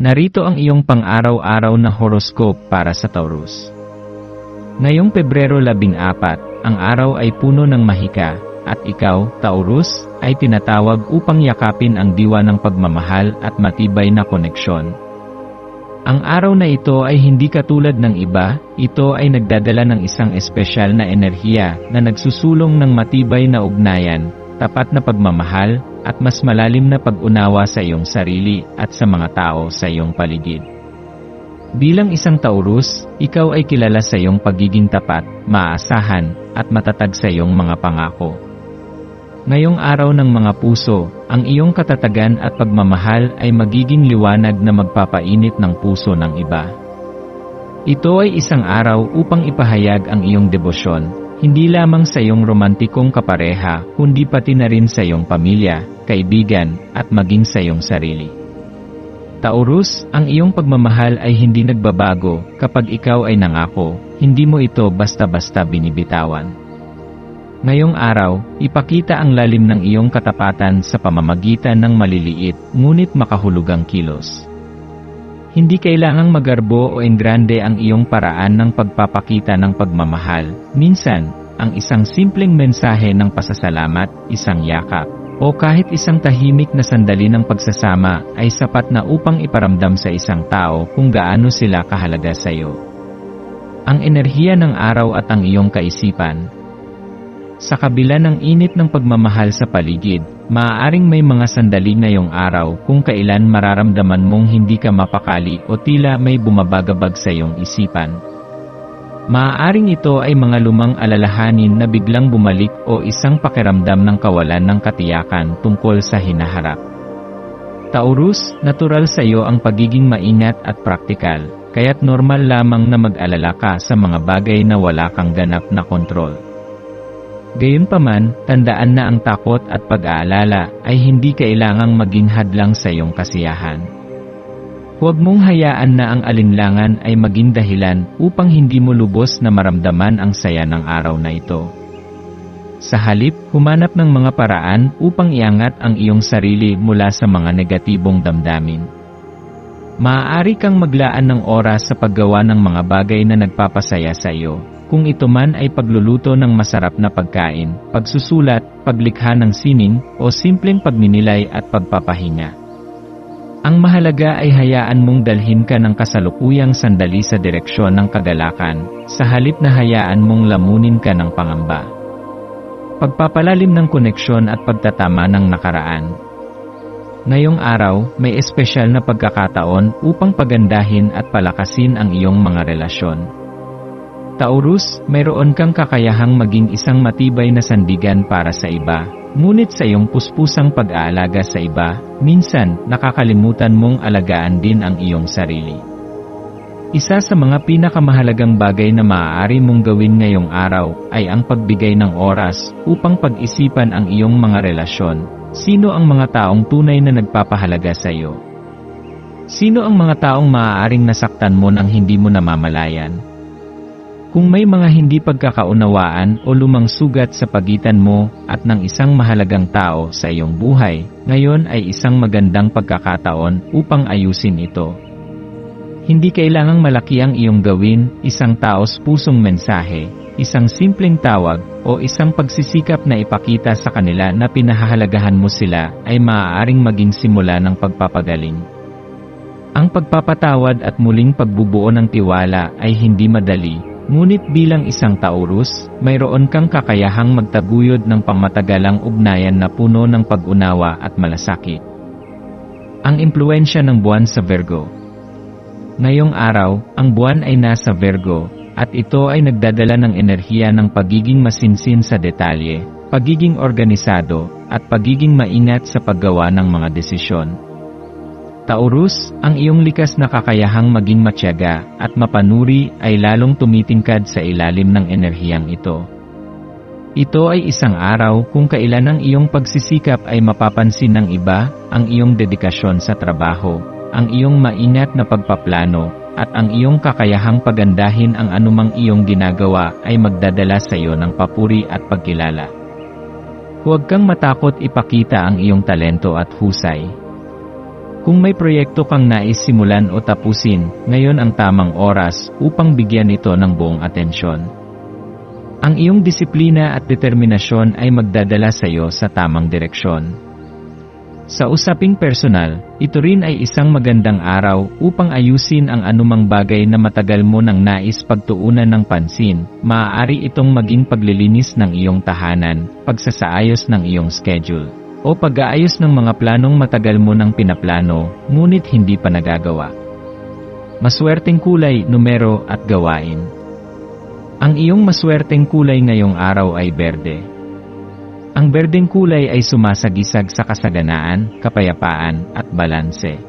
Narito ang iyong pang-araw-araw na horoscope para sa Taurus. Ngayong Pebrero 14, ang araw ay puno ng mahika, at ikaw, Taurus, ay tinatawag upang yakapin ang diwa ng pagmamahal at matibay na koneksyon. Ang araw na ito ay hindi katulad ng iba, ito ay nagdadala ng isang espesyal na enerhiya na nagsusulong ng matibay na ugnayan, tapat na pagmamahal, at mas malalim na pag-unawa sa iyong sarili at sa mga tao sa iyong paligid. Bilang isang Taurus, ikaw ay kilala sa iyong pagiging tapat, maaasahan, at matatag sa iyong mga pangako. Ngayong araw ng mga puso, ang iyong katatagan at pagmamahal ay magiging liwanag na magpapainit ng puso ng iba. Ito ay isang araw upang ipahayag ang iyong debosyon, hindi lamang sa iyong romantikong kapareha, kundi pati na rin sa iyong pamilya, kaibigan, at maging sa iyong sarili. Taurus, ang iyong pagmamahal ay hindi nagbabago kapag ikaw ay nangako, hindi mo ito basta-basta binibitawan. Ngayong araw, ipakita ang lalim ng iyong katapatan sa pamamagitan ng maliliit, ngunit makahulugang kilos. Hindi kailangang magarbo o engrande ang iyong paraan ng pagpapakita ng pagmamahal. Minsan, ang isang simpleng mensahe ng pasasalamat, isang yakap, o kahit isang tahimik na sandali ng pagsasama ay sapat na upang iparamdam sa isang tao kung gaano sila kahalaga sa iyo. Ang enerhiya ng araw at ang iyong kaisipan, sa kabila ng init ng pagmamahal sa paligid, maaaring may mga sandali ngayong araw kung kailan mararamdaman mong hindi ka mapakali o tila may bumabagabag sa iyong isipan. Maaaring ito ay mga lumang alalahanin na biglang bumalik o isang pakiramdam ng kawalan ng katiyakan tungkol sa hinaharap. Taurus, natural sa iyo ang pagiging maingat at praktikal, kaya't normal lamang na mag-alala ka sa mga bagay na wala kang ganap na kontrol. Gayunpaman, tandaan na ang takot at pag-aalala ay hindi kailangang maging hadlang sa iyong kasiyahan. Huwag mong hayaan na ang alinlangan ay maging dahilan upang hindi mo lubos na maramdaman ang saya ng araw na ito. Sa halip, humanap ng mga paraan upang iangat ang iyong sarili mula sa mga negatibong damdamin. Maaari kang maglaan ng oras sa paggawa ng mga bagay na nagpapasaya sa iyo, kung ito man ay pagluluto ng masarap na pagkain, pagsusulat, paglikha ng sining, o simpleng pagninilay at pagpapahinga. Ang mahalaga ay hayaan mong dalhin ka ng kasalukuyang sandali sa direksyon ng kagalakan, sa halip na hayaan mong lamunin ka ng pangamba. Pagpapalalim ng koneksyon at pagtatama ng nakaraan, Ngayong araw, may espesyal na pagkakataon upang pagandahin at palakasin ang iyong mga relasyon. Taurus, mayroon kang kakayahang maging isang matibay na sandigan para sa iba, ngunit sa iyong puspusang pag-aalaga sa iba, minsan nakakalimutan mong alagaan din ang iyong sarili. Isa sa mga pinakamahalagang bagay na maaari mong gawin ngayong araw ay ang pagbigay ng oras upang pag-isipan ang iyong mga relasyon, Sino ang mga taong tunay na nagpapahalaga sa iyo? Sino ang mga taong maaaring nasaktan mo nang hindi mo namamalayan? Kung may mga hindi pagkakaunawaan o lumang sugat sa pagitan mo at ng isang mahalagang tao sa iyong buhay, ngayon ay isang magandang pagkakataon upang ayusin ito. Hindi kailangang malaki ang iyong gawin, isang taos pusong mensahe, isang simpleng tawag, o isang pagsisikap na ipakita sa kanila na pinahahalagahan mo sila ay maaaring maging simula ng pagpapagaling. Ang pagpapatawad at muling pagbubuo ng tiwala ay hindi madali, ngunit bilang isang Taurus, mayroon kang kakayahang magtaguyod ng pangmatagalang ugnayan na puno ng pag-unawa at malasakit. Ang impluensya ng buwan sa Virgo Ngayong araw, ang buwan ay nasa Virgo, at ito ay nagdadala ng enerhiya ng pagiging masinsin sa detalye, pagiging organisado, at pagiging maingat sa paggawa ng mga desisyon. Taurus, ang iyong likas na kakayahang maging matyaga at mapanuri ay lalong tumitingkad sa ilalim ng enerhiyang ito. Ito ay isang araw kung kailan ang iyong pagsisikap ay mapapansin ng iba, ang iyong dedikasyon sa trabaho, ang iyong maingat na pagpaplano, at ang iyong kakayahang pagandahin ang anumang iyong ginagawa ay magdadala sa iyo ng papuri at pagkilala. Huwag kang matakot ipakita ang iyong talento at husay. Kung may proyekto kang nais simulan o tapusin, ngayon ang tamang oras upang bigyan ito ng buong atensyon. Ang iyong disiplina at determinasyon ay magdadala sa iyo sa tamang direksyon. Sa usaping personal, ito rin ay isang magandang araw upang ayusin ang anumang bagay na matagal mo nang nais pagtuunan ng pansin. Maaari itong maging paglilinis ng iyong tahanan, pagsasaayos ng iyong schedule, o pag-aayos ng mga planong matagal mo nang pinaplano, ngunit hindi pa nagagawa. Maswerteng kulay, numero at gawain. Ang iyong maswerteng kulay ngayong araw ay berde. Ang berdeng kulay ay sumasagisag sa kasaganaan, kapayapaan, at balanse.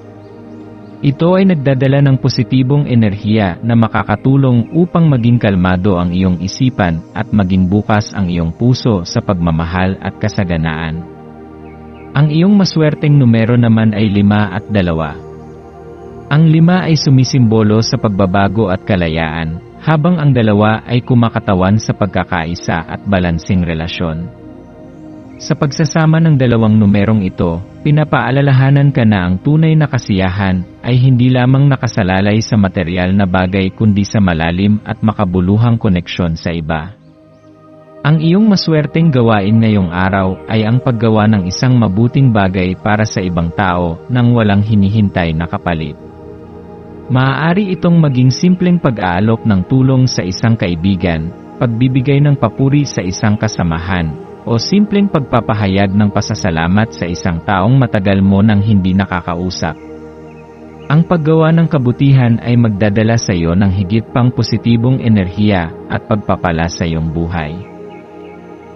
Ito ay nagdadala ng positibong enerhiya na makakatulong upang maging kalmado ang iyong isipan at maging bukas ang iyong puso sa pagmamahal at kasaganaan. Ang iyong maswerteng numero naman ay lima at dalawa. Ang lima ay sumisimbolo sa pagbabago at kalayaan, habang ang dalawa ay kumakatawan sa pagkakaisa at balansing relasyon. Sa pagsasama ng dalawang numerong ito, pinapaalalahanan ka na ang tunay na kasiyahan ay hindi lamang nakasalalay sa material na bagay kundi sa malalim at makabuluhang koneksyon sa iba. Ang iyong maswerteng gawain ngayong araw ay ang paggawa ng isang mabuting bagay para sa ibang tao nang walang hinihintay na kapalit. Maaari itong maging simpleng pag-aalok ng tulong sa isang kaibigan, pagbibigay ng papuri sa isang kasamahan, o simpleng pagpapahayag ng pasasalamat sa isang taong matagal mo nang hindi nakakausap. Ang paggawa ng kabutihan ay magdadala sa iyo ng higit pang positibong enerhiya at pagpapala sa iyong buhay.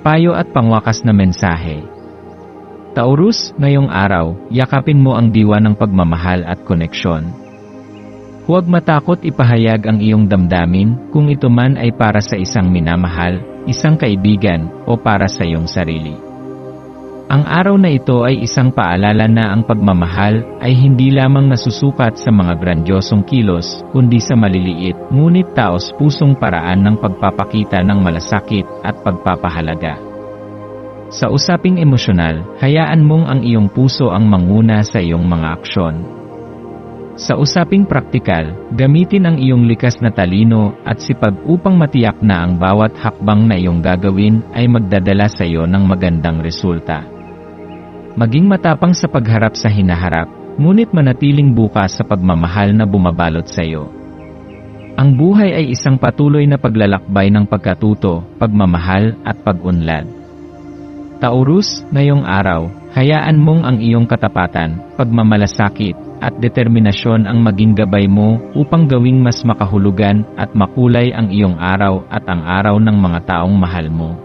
Payo at pangwakas na mensahe. Taurus, ngayong araw, yakapin mo ang diwa ng pagmamahal at koneksyon. Huwag matakot ipahayag ang iyong damdamin kung ito man ay para sa isang minamahal, isang kaibigan, o para sa iyong sarili. Ang araw na ito ay isang paalala na ang pagmamahal ay hindi lamang nasusukat sa mga grandyosong kilos, kundi sa maliliit, ngunit taos pusong paraan ng pagpapakita ng malasakit at pagpapahalaga. Sa usaping emosyonal, hayaan mong ang iyong puso ang manguna sa iyong mga aksyon. Sa usaping praktikal, gamitin ang iyong likas na talino at sipag upang matiyak na ang bawat hakbang na iyong gagawin ay magdadala sa iyo ng magandang resulta. Maging matapang sa pagharap sa hinaharap, ngunit manatiling bukas sa pagmamahal na bumabalot sa iyo. Ang buhay ay isang patuloy na paglalakbay ng pagkatuto, pagmamahal at pag-unlad. Taurus, ngayong araw, hayaan mong ang iyong katapatan, pagmamalasakit, at determinasyon ang maging gabay mo upang gawing mas makahulugan at makulay ang iyong araw at ang araw ng mga taong mahal mo.